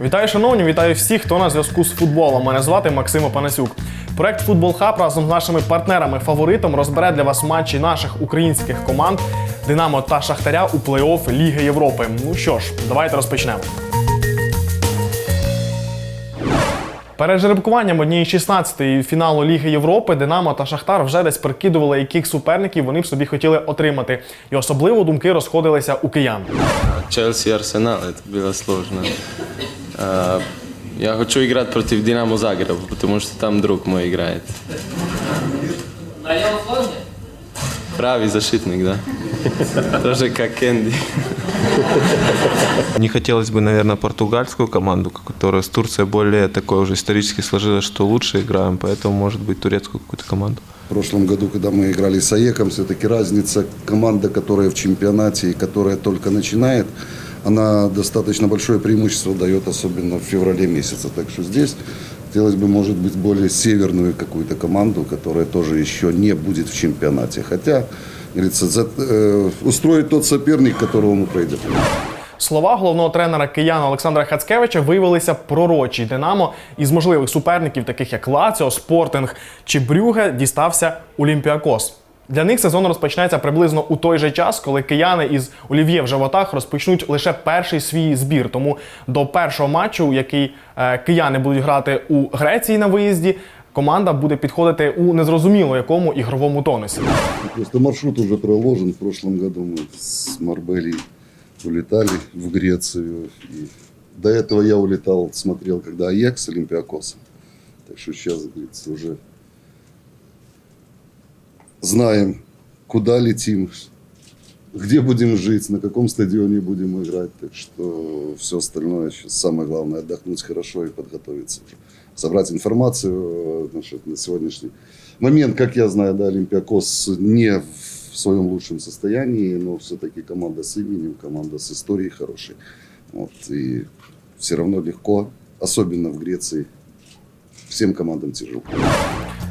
Вітаю, шановні, вітаю всіх, хто на зв'язку з футболом. Мене звати Максим Панасюк. Проект Футбол Хаб разом з нашими партнерами фаворитом розбере для вас матчі наших українських команд Динамо та Шахтаря у плей-офф Ліги Європи. Ну що ж, давайте розпочнемо. Перед жеребкуванням однієї 16-ї фіналу Ліги Європи Динамо та Шахтар вже десь прикидували, яких суперників вони б собі хотіли отримати. І особливо думки розходилися у киян. Челси и Арсенал, это было сложно. А, Я хочу играть против Динамо Загреба, потому что там друг мой играет. Вдвоем сложнее? Правый защитник, да? Тоже как Кенди. Не хотелось бы, наверное, португальскую команду, которая с Турцией более такое уже исторически сложилось, что лучше играем, поэтому может быть турецкую какую-то команду. В прошлом году, когда мы играли с АЕКом, все-таки разница команда, которая в чемпионате и которая только начинает, она достаточно большое преимущество дает, особенно в феврале месяце. Так что здесь хотелось бы, может быть, более северную какую-то команду, которая тоже еще не будет в чемпионате. Хотя, говорится, за- э, устроит тот соперник, которого мы пройдем. Слова головного тренера киян Олександра Хацкевича виявилися пророчі. Динамо із можливих суперників, таких як Лаціо, Спортинг чи Брюге, дістався Олімпіакос. Для них сезон розпочнеться приблизно у той же час, коли кияни із Олів'є в животах розпочнуть лише перший свій збір. Тому до першого матчу, який е, кияни будуть грати у Греції на виїзді, команда буде підходити у незрозуміло якому ігровому тонусі. Просто маршрут уже проложен. В прошлом году мы с Марбелей улетали в Грецию. И до этого я улетал, смотрел, когда Аякс с Олимпиакосом. Так сейчас, говорится, уже знаем, куда летим, где будем жить, на каком стадионе будем играть. Так что все остальное сейчас самое главное отдохнуть хорошо и подготовиться. Собрать информацию э, насчет на сегодняшний момент, как я знаю, да, Олимпиакос не в своем лучшем состоянии, но все-таки команда с именем, команда с историей хорошей. Вот, и все равно легко, особенно в Греции, всем командам тяжело.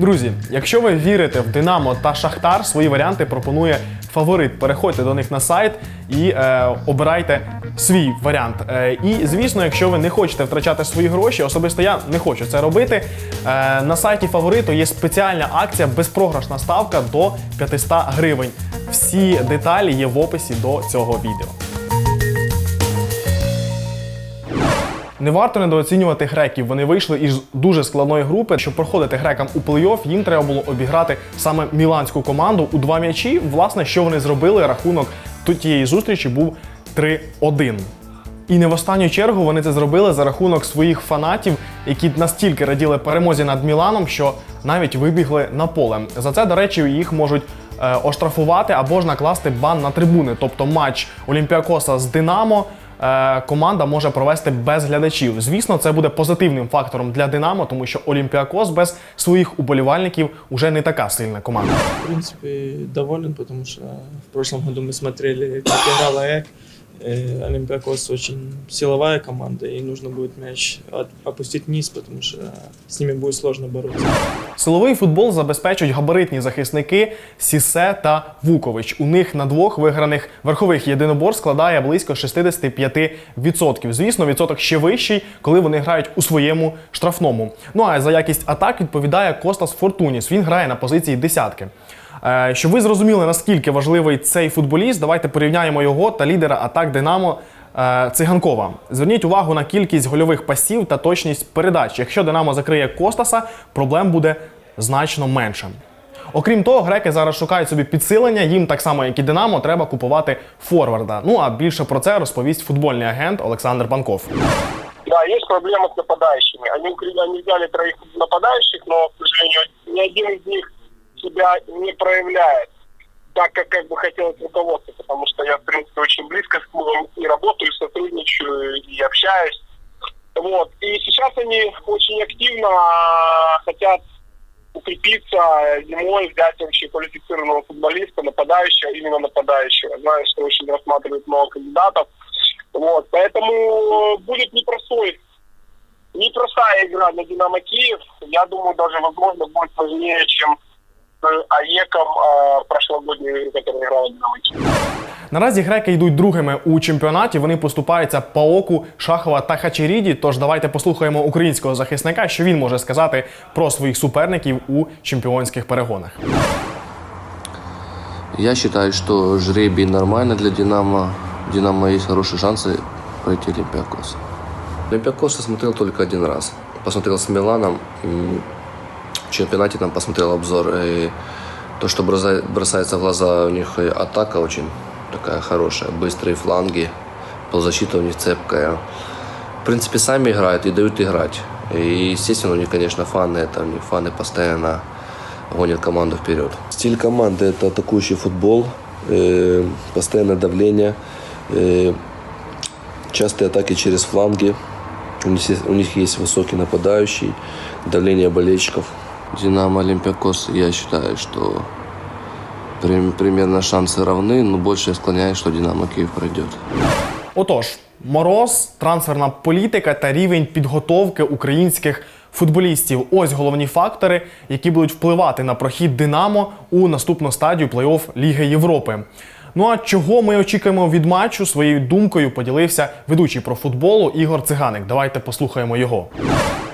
Друзі, якщо ви вірите в Динамо та Шахтар, свої варіанти пропонує фаворит. Переходьте до них на сайт і е, обирайте свій варіант. Е, і звісно, якщо ви не хочете втрачати свої гроші, особисто я не хочу це робити. Е, на сайті фавориту є спеціальна акція безпрограшна ставка до 500 гривень. Всі деталі є в описі до цього відео. Не варто недооцінювати греків. Вони вийшли із дуже складної групи. Щоб проходити грекам у плей-офф, їм треба було обіграти саме міланську команду у два м'ячі. Власне, що вони зробили, рахунок тієї зустрічі був 3-1. І не в останню чергу вони це зробили за рахунок своїх фанатів, які настільки раділи перемозі над Міланом, що навіть вибігли на поле. За це, до речі, їх можуть е, оштрафувати або ж накласти бан на трибуни. Тобто матч Олімпіакоса з Динамо команда може провести без глядачів. Звісно, це буде позитивним фактором для Динамо, тому що Олімпіакос без своїх уболівальників уже не така сильна команда. В принципі, доволен, тому що в прошлом году ми смотрели, як грала АЭК. Э, Олимпиакос очень силовая команда, и нужно будет мяч опустить вниз, потому что с ними будет сложно бороться. Силовий футбол забезпечують габаритні захисники Сісе та Вукович. У них на двох виграних верхових єдинобор складає близько 65%. Звісно, відсоток ще вищий, коли вони грають у своєму штрафному. Ну а за якість атак відповідає Костас Фортуніс. Він грає на позиції десятки. Е, Щоб ви зрозуміли, наскільки важливий цей футболіст, давайте порівняємо його та лідера атак Динамо е, Циганкова. Зверніть увагу на кількість гольових пасів та точність передач. Якщо Динамо закриє Костаса, проблем буде значно менше. Окрім того, греки зараз шукають собі підсилення. Їм так само, як і Динамо, треба купувати форварда. Ну а більше про це розповість футбольний агент Олександр Панков. Да, есть проблема с нападающими. Они, они взяли троих нападающих, но, к сожалению, ни один из них себя не проявляет так, как, как бы хотелось руководство, потому что я, в принципе, очень близко с клубом и работаю, сотрудничаю, и общаюсь. Вот. И сейчас они очень активно а, хотят укрепиться зимой, взять вообще квалифицированного футболиста, нападающего, именно нападающего. Знаю, что очень рассматривают много кандидатов. Вот, поэтому будет непростой, непростая игра для Динамо Киев. Я думаю, даже, возможно, будет сложнее, чем с АЕКом э, прошлогоднюю игру, которую играла Динамо Наразі греки йдуть другими у чемпіонаті. Вони поступаються Паоку, Шахова та Хачеріді. Тож давайте послухаємо українського захисника, що він може сказати про своїх суперників у чемпіонських перегонах. Я считаю, что жребий нормально для Динамо. Динамо есть хорошие шансы пройти Олимпиакос. Олимпиакос я смотрел только один раз. Посмотрел с Миланом. Чемпионате там посмотрел обзор. И то, что бросается в глаза, у них атака очень такая хорошая. Быстрые фланги. Полузащита у них цепкая. В принципе, сами играют и дают играть. И, естественно, у них, конечно, фаны. Это у них фаны постоянно гонят команду вперед. Стиль команды это атакующий футбол, э, постоянное давление, э, частые атаки через фланги. У них, у них есть высокий нападающий, давление болельщиков. Динамо Олимпиакос, я считаю, что прим- примерно шансы равны, но больше я склоняюсь, что Динамо Киев пройдет. Отож, мороз, трансферна політика та рівень підготовки українських футболістів ось головні фактори, які будуть впливати на прохід Динамо у наступну стадію плей-офф Ліги Європи. Ну а чого ми очікуємо від матчу? Своєю думкою поділився ведучий про футболу Ігор Циганик. Давайте послухаємо його.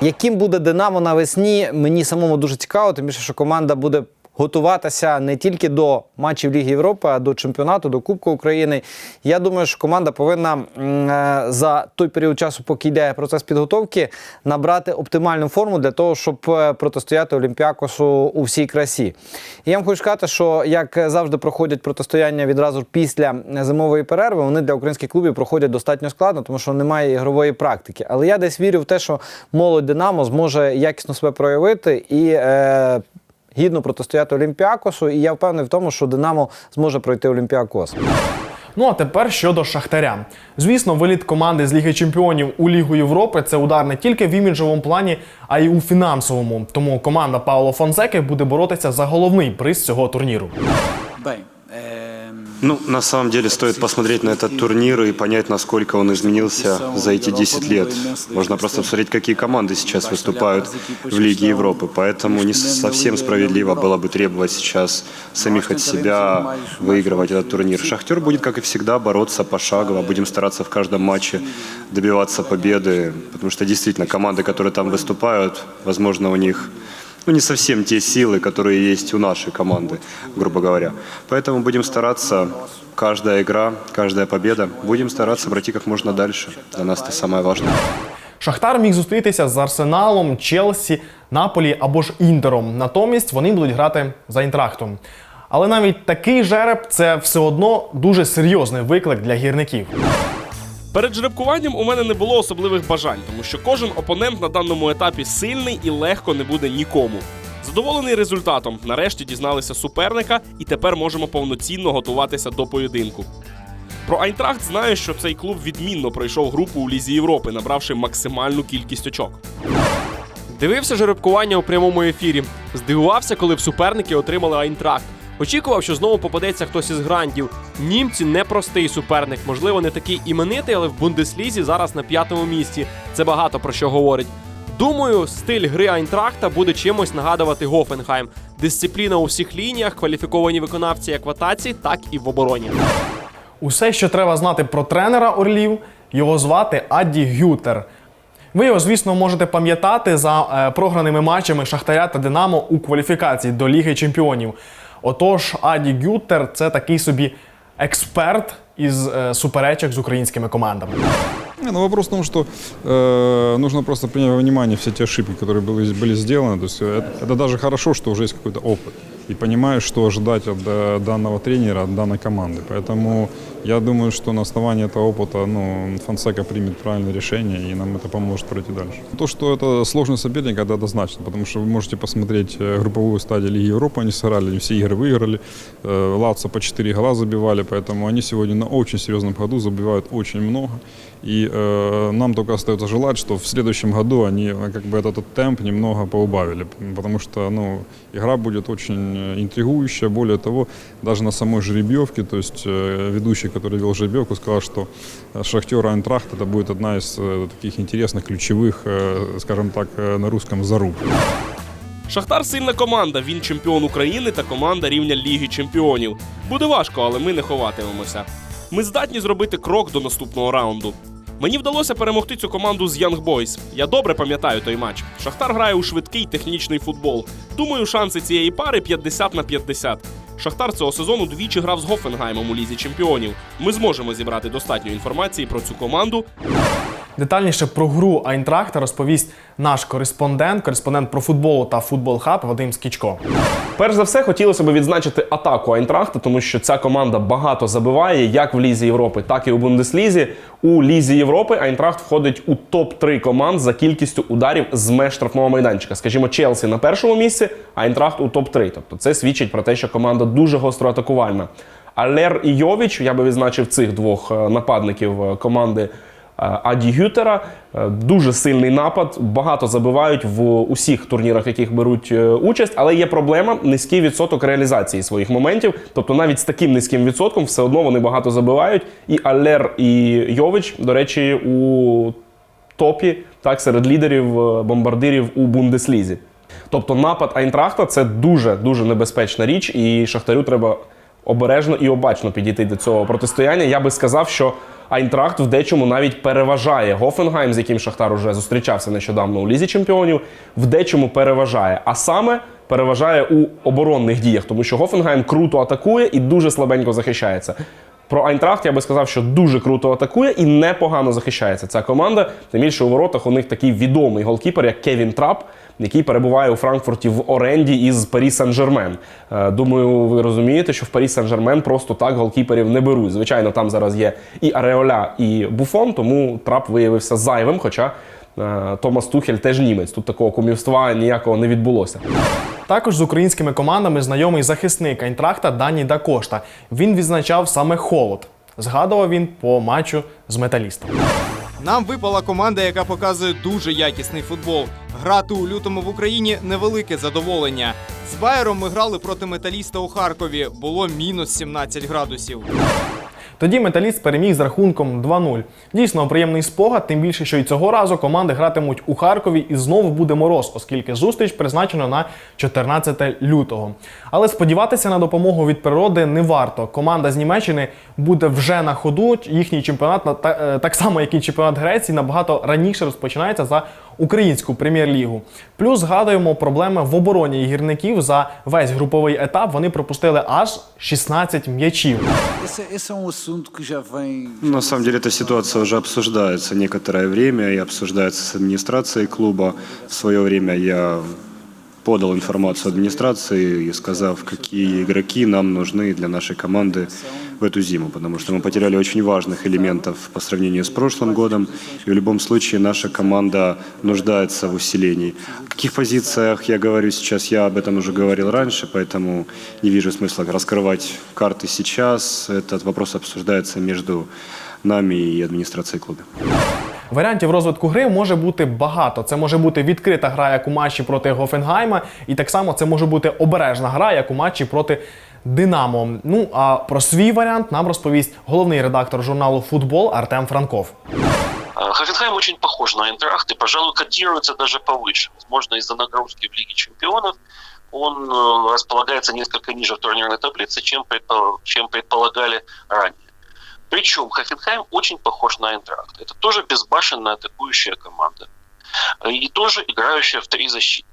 Яким буде Динамо навесні, мені самому дуже цікаво, тим більше, що команда буде готуватися не тільки до матчів Ліги Європи, а до чемпіонату, до Кубку України. Я думаю, що команда повинна е, за той період часу, поки йде процес підготовки, набрати оптимальну форму для того, щоб е, протистояти Олімпіакосу у всій красі. І я вам хочу сказати, що як завжди проходять протистояння відразу після зимової перерви, вони для українських клубів проходять достатньо складно, тому що немає ігрової практики. Але я десь вірю в те, що молодь Динамо зможе якісно себе проявити і. Е, Гідно протистояти Олімпіакосу, і я впевнений в тому, що Динамо зможе пройти Олімпіакос. Ну а тепер щодо Шахтаря. Звісно, виліт команди з Ліги Чемпіонів у Лігу Європи це удар не тільки в іміджовому плані, а й у фінансовому. Тому команда Пауло Фонсеки буде боротися за головний приз цього турніру. Бей. ehm, Ну, на самом деле стоит посмотреть на этот турнир и понять, насколько он изменился за эти 10 лет. Можно просто посмотреть, какие команды сейчас выступают в Лиге Европы. Поэтому не совсем справедливо было бы требовать сейчас самих от себя выигрывать этот турнир. Шахтер будет, как и всегда, бороться пошагово. Будем стараться в каждом матче добиваться победы. Потому что действительно команды, которые там выступают, возможно, у них ну, не совсем те силы, которые есть у нашей команды, грубо говоря. Поэтому будем стараться, каждая игра, каждая победа, будем стараться пройти как можно дальше. Для нас это самое важное. Шахтар міг зустрітися з Арсеналом, Челсі, Наполі або ж Інтером. Натомість вони будуть грати за Інтрахтом. Але навіть такий жереб це все одно дуже серйозний виклик для гірників. Перед жеребкуванням у мене не було особливих бажань, тому що кожен опонент на даному етапі сильний і легко не буде нікому. Задоволений результатом. Нарешті дізналися суперника, і тепер можемо повноцінно готуватися до поєдинку. Про Айнтрахт знаю, що цей клуб відмінно пройшов групу у Лізі Європи, набравши максимальну кількість очок. Дивився жеребкування у прямому ефірі. Здивувався, коли в суперники отримали Айнтракт. Очікував, що знову попадеться хтось із грандів. Німці непростий суперник, можливо, не такий іменитий, але в Бундеслізі зараз на п'ятому місці. Це багато про що говорить. Думаю, стиль гри Айнтрахта буде чимось нагадувати Гофенхайм. Дисципліна у всіх лініях, кваліфіковані виконавці як в атаці, так і в обороні. Усе, що треба знати про тренера Орлів, його звати Адді Гютер. Ви його, звісно, можете пам'ятати за е, програними матчами Шахтаря та Динамо у кваліфікації до Ліги Чемпіонів. Отож, Аді Гютер це такий собі експерт із е, суперечок з українськими командами. Не, ну вопрос в том, что э, нужно просто принять во внимание все те ошибки, которые были, были сделаны. То есть э, это, это даже хорошо, что уже есть какой-то опыт. И понимаешь, что ожидать от э, данного тренера, от данной команды. Поэтому я думаю, что на основании этого опыта ну, Фонсека примет правильное решение, и нам это поможет пройти дальше. То, что это сложный соперник, это однозначно, потому что вы можете посмотреть э, групповую стадию Лиги Европы, они сыграли, все игры выиграли, э, Латца по 4 гола забивали, поэтому они сегодня на очень серьезном ходу забивают очень много. И э, нам только остается желать, что в следующем году они как бы этот, темп немного поубавили, потому что ну, игра будет очень э, интригующая. Более того, даже на самой жеребьевке, то есть э, ведущий, который вел жеребьевку, сказал, что э, Шахтер Айнтрахт это будет одна из э, таких интересных, ключевых, э, скажем так, э, на русском заруб. Шахтар сильна команда. Він чемпіон України та команда рівня Ліги Чемпіонів. Буде важко, але ми не ховатимемося. ми здатні зробити крок до наступного раунду. Мені вдалося перемогти цю команду з Young Boys. Я добре пам'ятаю той матч. Шахтар грає у швидкий технічний футбол. Думаю, шанси цієї пари 50 на 50. Шахтар цього сезону двічі грав з Гофенгаймом у лізі чемпіонів. Ми зможемо зібрати достатньо інформації про цю команду Детальніше про гру Айнтрахта розповість наш кореспондент, кореспондент про футболу та футбол хаб Вадим Скічко. Перш за все, хотілося б відзначити атаку Айнтрахта, тому що ця команда багато забиває як в Лізі Європи, так і у Бундеслізі. У Лізі Європи Айнтрахт входить у топ-3 команд за кількістю ударів з меж штрафного майданчика. Скажімо, Челсі на першому місці, Айнтрахт у топ-3. Тобто це свідчить про те, що команда дуже гостро атакувальна. Алер і Йовіч, я би відзначив цих двох е, нападників е, команди. Е, Аді Гютера Е, дуже сильний напад, багато забивають в усіх турнірах, в яких беруть е, участь, але є проблема низький відсоток реалізації своїх моментів. Тобто навіть з таким низьким відсотком все одно вони багато забивають. І Аллер і Йович, до речі, у топі так серед лідерів бомбардирів у Бундеслізі. Тобто напад Айнтрахта це дуже дуже небезпечна річ, і Шахтарю треба обережно і обачно підійти до цього протистояння. Я би сказав, що Айнтрахт в дечому навіть переважає Гофенгайм, з яким Шахтар уже зустрічався нещодавно у лізі чемпіонів. В дечому переважає, а саме переважає у оборонних діях, тому що Гофенгайм круто атакує і дуже слабенько захищається. Про Айнтрахт я би сказав, що дуже круто атакує і непогано захищається ця команда. Тим більше у воротах у них такий відомий голкіпер, як Кевін Трап, який перебуває у Франкфурті в оренді із Парі Сен-Жермен. Думаю, ви розумієте, що в Парі Сен-Жермен просто так голкіперів не беруть. Звичайно, там зараз є і Ареоля, і Буфон, тому трап виявився зайвим. Хоча Томас Тухель теж німець. Тут такого кумівства ніякого не відбулося. Також з українськими командами знайомий захисник Айнтрахта Дані Дакошта. Він відзначав саме холод. Згадував він по матчу з металістом. Нам випала команда, яка показує дуже якісний футбол. Грати у лютому в Україні невелике задоволення. З Байером ми грали проти металіста у Харкові. Було мінус 17 градусів. Тоді металіст переміг з рахунком 2-0. Дійсно приємний спогад, тим більше, що і цього разу команди гратимуть у Харкові і знову буде мороз, оскільки зустріч призначена на 14 лютого. Але сподіватися на допомогу від природи не варто. Команда з Німеччини буде вже на ходу. Їхній чемпіонат е, так само, як і чемпіонат Греції, набагато раніше розпочинається за українську прем'єр-лігу. Плюс згадуємо проблеми в обороні гірників за весь груповий етап. Вони пропустили аж 16 м'ячів. Esse, esse é um assunto que já vem. На самом деле эта ситуация уже обсуждается некоторое время и обсуждается с администрацией клуба. В свое время я подал информацию администрации и сказав, какие игроки нам нужны для нашей команды в эту зиму, потому что мы потеряли очень важных элементов по сравнению с прошлым годом, и в любом случае наша команда нуждается в усилении. В каких позициях я говорю сейчас, я об этом уже говорил раньше, поэтому не вижу смысла раскрывать карты сейчас. Этот вопрос обсуждается между нами и администрацией клуба. Варіантів розвитку гри може бути багато. Це може бути відкрита гра, як у матчі проти Гофенгайма, і так само це може бути обережна гра, як у матчі проти Динамо. Ну а про свій варіант нам розповість головний редактор журналу Футбол Артем Франков. А, Хофенхайм очень похож на Айнтрахт и, пожалуй, котируется даже повыше. Возможно, из-за нагрузки в Лиге Чемпионов он э, располагается несколько ниже в турнирной таблице, чем, предпо- чем предполагали ранее. Причем Хофенхайм очень похож на Айнтрахт. Это тоже безбашенная атакующая команда. Э, И тоже играющая в три защитника.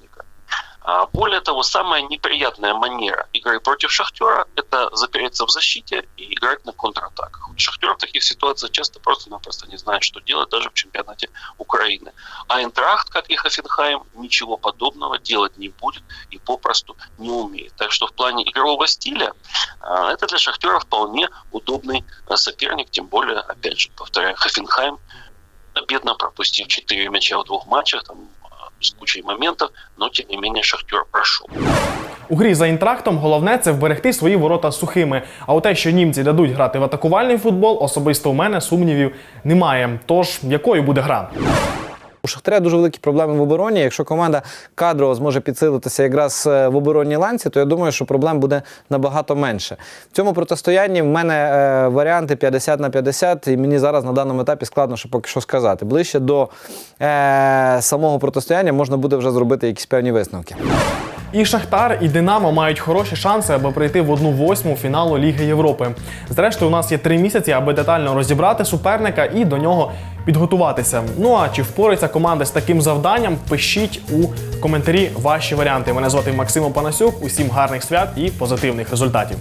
А, Более того, самая неприятная манера игры против Шахтера – это запереться в защите и играть на контратаках. Шахтер в таких ситуациях часто просто-напросто не знает, что делать даже в чемпионате Украины. А Энтрахт, как и Хофенхайм, ничего подобного делать не будет и попросту не умеет. Так что в плане игрового стиля а, это для Шахтера вполне удобный а, соперник, тем более, опять же, повторяю, Хофенхайм бедно пропустив 4 мяча в двух матчах, там, с кучей моментов, но тем не менее Шахтер прошел. У грі за інтрактом головне це вберегти свої ворота сухими. А у те, що німці дадуть грати в атакувальний футбол, особисто у мене сумнівів немає. Тож якою буде гра? У Шахтаря дуже великі проблеми в обороні. Якщо команда кадрово зможе підсилитися якраз е, в оборонній ланці, то я думаю, що проблем буде набагато менше. В цьому протистоянні в мене е, варіанти 50 на 50, і мені зараз на даному етапі складно що поки що сказати. Ближче до е, самого протистояння можна буде вже зробити якісь певні висновки. І Шахтар, і Динамо мають хороші шанси, аби прийти в одну восьму фіналу Ліги Європи. Зрештою, у нас є три місяці, аби детально розібрати суперника і до нього підготуватися. Ну а чи впорається команда з таким завданням? Пишіть у коментарі ваші варіанти. Мене звати Максим Панасюк. Усім гарних свят і позитивних результатів.